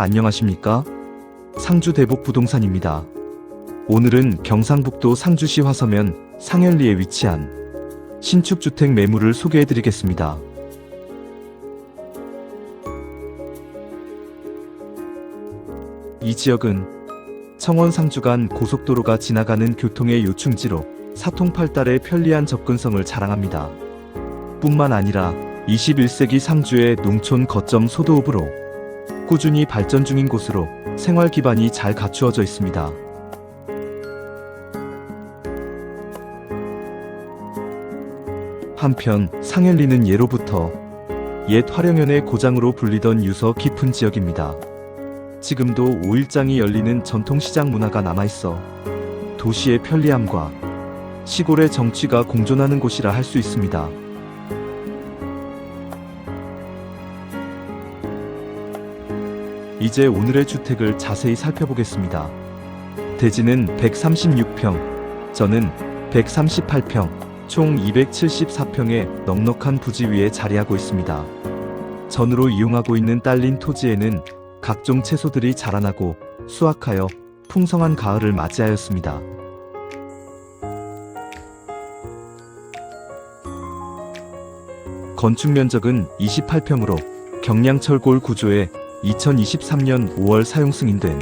안녕하십니까? 상주 대복 부동산입니다. 오늘은 경상북도 상주시 화서면 상현리에 위치한 신축 주택 매물을 소개해 드리겠습니다. 이 지역은 청원 상주 간 고속도로가 지나가는 교통의 요충지로 사통팔달의 편리한 접근성을 자랑합니다. 뿐만 아니라 21세기 상주의 농촌 거점 소도읍으로 꾸준히 발전 중인 곳으로 생활 기반이 잘 갖추어져 있습니다. 한편 상현리는 예로부터 옛 화령연의 고장으로 불리던 유서 깊은 지역입니다. 지금도 5일장이 열리는 전통시장 문화가 남아있어 도시의 편리함과 시골의 정취가 공존하는 곳이라 할 수 있습니다. 이제 오늘의 주택을 자세히 살펴보겠습니다. 대지는 136평, 저는 138평, 총 274평의 넉넉한 부지 위에 자리하고 있습니다. 전으로 이용하고 있는 딸린 토지에는 각종 채소들이 자라나고 수확하여 풍성한 가을을 맞이하였습니다. 건축 면적은 28평으로 경량철골 구조의 2023년 5월 사용 승인된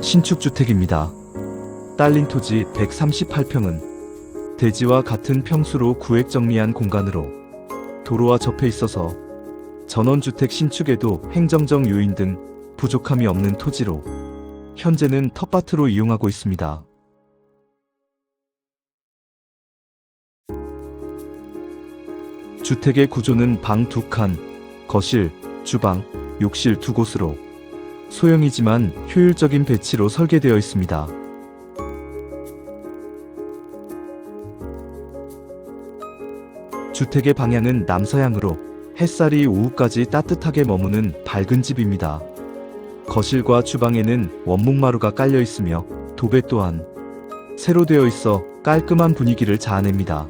신축 주택입니다. 딸린 토지 138평은 대지와 같은 평수로 구획 정리한 공간으로 도로와 접해 있어서 전원주택 신축에도 행정적 요인 등 부족함이 없는 토지로 현재는 텃밭으로 이용하고 있습니다. 주택의 구조는 방두 칸, 거실, 주방, 욕실 두 곳으로 소형이지만 효율적인 배치로 설계되어 있습니다. 주택의 방향은 남서향으로 햇살이 오후까지 따뜻하게 머무는 밝은 집입니다. 거실과 주방에는 원목마루가 깔려 있으며 도배 또한 새로 되어 있어 깔끔한 분위기를 자아냅니다.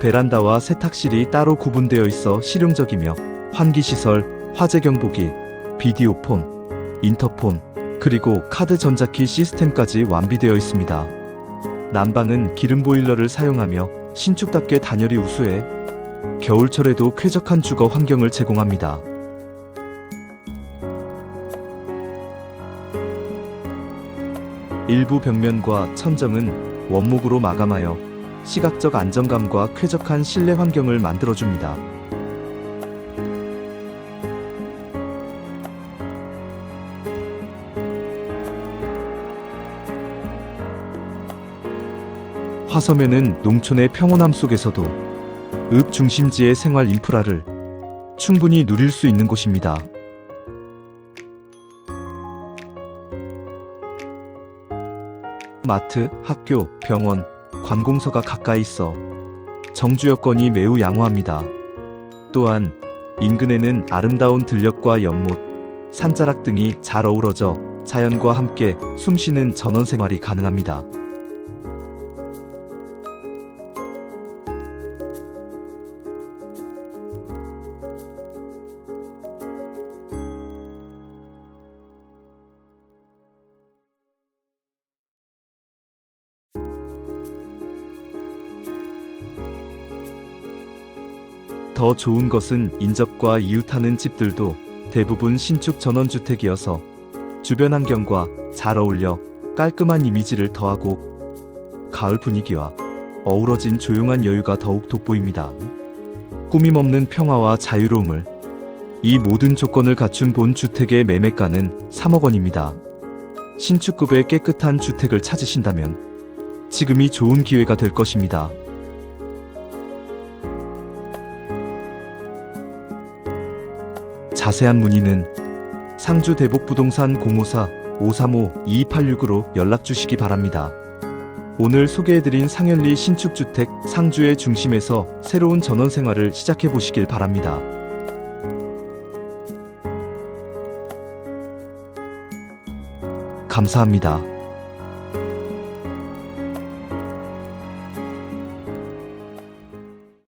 베란다와 세탁실이 따로 구분되어 있어 실용적이며 환기시설, 화재 경보기, 비디오폰, 인터폰, 그리고 카드 전자키 시스템까지 완비되어 있습니다. 난방은 기름 보일러를 사용하며 신축답게 단열이 우수해 겨울철에도 쾌적한 주거 환경을 제공합니다. 일부 벽면과 천정은 원목으로 마감하여 시각적 안정감과 쾌적한 실내 환경을 만들어줍니다. 화서면은 농촌의 평온함 속에서도 읍 중심지의 생활 인프라를 충분히 누릴 수 있는 곳입니다. 마트, 학교, 병원, 관공서가 가까이 있어 정주 여건이 매우 양호합니다. 또한 인근에는 아름다운 들녘과 연못, 산자락 등이 잘 어우러져 자연과 함께 숨쉬는 전원 생활이 가능합니다. 더 좋은 것은 인접과 이웃하는 집들도 대부분 신축 전원주택이어서 주변 환경과 잘 어울려 깔끔한 이미지를 더하고 가을 분위기와 어우러진 조용한 여유가 더욱 돋보입니다. 꾸밈없는 평화와 자유로움을 이 모든 조건을 갖춘 본 주택의 매매가는 3억 원입니다. 신축급의 깨끗한 주택을 찾으신다면 지금이 좋은 기회가 될 것입니다. 자세한 문의는 상주 대복부동산 054-535-2286으로 연락 주시기 바랍니다. 오늘 소개해드린 상현리 신축주택 상주의 중심에서 새로운 전원 생활을 시작해 보시길 바랍니다. 감사합니다.